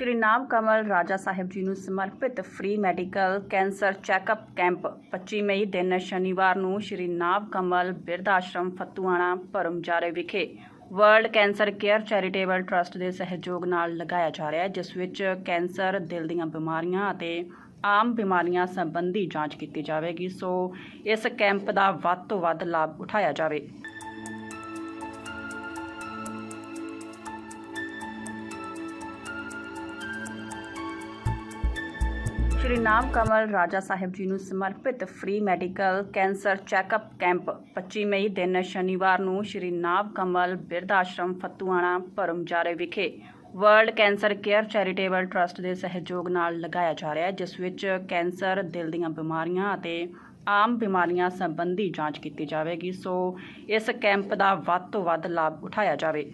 ਸ਼੍ਰੀ ਨਾਮ ਕਮਲ ਰਾਜਾ ਸਾਹਿਬ ਜੀ ਨੂੰ ਸਮਰਪਿਤ free medical cancer checkup camp 25 ਮਈ ਦਿਨ ਸ਼ਨੀਵਾਰ ਨੂੰ ਸ਼੍ਰੀ ਨਾਮ ਕਮਲ ਬਿਰਧ ਆਸ਼ਰਮ ਫਤੂਆਣਾ ਭਰਮਜਾਰੇ ਵਿਖੇ world cancer care charitable trust ਦੇ ਸਹਿਯੋਗ ਨਾਲ ਲਗਾਇਆ ਜਾ ਰਿਹਾ ਹੈ, ਜਿਸ ਵਿੱਚ ਕੈਂਸਰ ਦਿਲ ਦੀਆਂ ਬਿਮਾਰੀਆਂ ਅਤੇ ਆਮ ਬਿਮਾਰੀਆਂ ਸੰਬੰਧੀ ਜਾਂਚ ਕੀਤੀ ਜਾਵੇਗੀ। ਸੋ ਇਸ ਕੈਂਪ ਦਾ ਵੱਧ ਤੋਂ ਵੱਧ ਲਾਭ ਉਠਾਇਆ ਜਾਵੇ। ਸ਼੍ਰੀ ਨਾਮ ਕਮਲ ਰਾਜਾ ਸਾਹਿਬ ਜੀ ਨੂੰ ਸਮਰਪਿਤ free medical cancer checkup camp 25 ਮਈ ਦਿਨ ਸ਼ਨੀਵਾਰ ਨੂੰ ਸ਼੍ਰੀ ਨਾਮ ਕਮਲ ਬਿਰਧ ਆਸ਼ਰਮ ਫਤੂਆਣਾ ਭਰਮਜਾਰੇ ਵਿਖੇ world cancer care charitable trust ਦੇ ਸਹਿਯੋਗ ਨਾਲ ਲਗਾਇਆ ਜਾ ਰਿਹਾ ਹੈ, ਜਿਸ ਵਿੱਚ ਕੈਂਸਰ ਦਿਲ ਦੀਆਂ ਬਿਮਾਰੀਆਂ ਅਤੇ ਆਮ ਬਿਮਾਰੀਆਂ ਸੰਬੰਧੀ ਜਾਂਚ ਕੀਤੀ ਜਾਵੇਗੀ। ਸੋ ਇਸ ਕੈਂਪ ਦਾ ਵੱਧ ਤੋਂ ਵੱਧ ਲਾਭ ਉਠਾਇਆ ਜਾਵੇ।